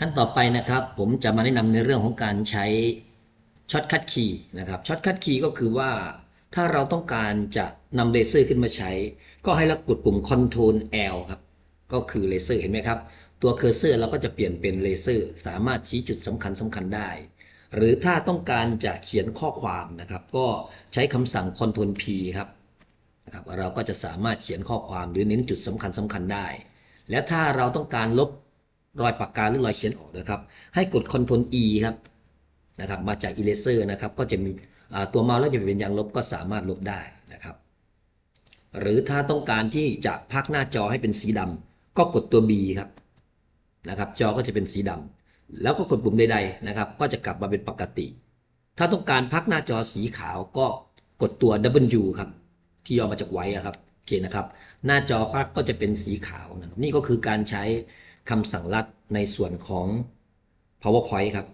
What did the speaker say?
ขั้นต่อไปนะครับ ผมจะมาแนะนำในเรื่องของการใช้ช็อตคัทคีย์นะครับช็อตคัทคีย์ก็คือว่าถ้าเราต้องการจะนำเลเซอร์ขึ้นมาใช้ ก็ให้เรากดปุ่ม Ctrl L ครับ ก็คือเลเซอร์เห็นไหมครับ ตัวเคอร์เซอร์เราก็จะเปลี่ยนเป็นเลเซอร์ สามารถชี้จุดสำคัญสำคัญได้ หรือถ้าต้องการจะเขียนข้อความนะครับ ก็ใช้คำสั่ง Ctrl P ครับนะครับ เราก็จะสามารถเขียนข้อความหรือเน้นจุดสำคัญสำคัญได้ และถ้าเราต้องการลบ รอยปากกาหรือรอยเขียนออกนะครับ ให้กด Ctrl E ครับนะครับ มาจาก Eraser นะครับ ก็จะมีตัวเมาส์แล้วจะเป็นยางลบก็สามารถลบได้นะครับ หรือถ้าต้องการที่จะพักหน้าจอให้เป็นสีดำก็กดตัว B ครับนะครับ จอก็จะเป็นสีดำแล้วก็กดปุ่มใดๆนะครับ ก็จะกลับมาเป็นปกติ ถ้าต้องการพักหน้าจอสีขาวก็กดตัว W ครับ ที่ย่อมาจากไว้ครับโอเคนะครับ หน้าจอพักก็จะเป็นสีขาวนะครับนี่ก็คือการใช้ คำสั่งลัดในส่วนของ PowerPoint ครับ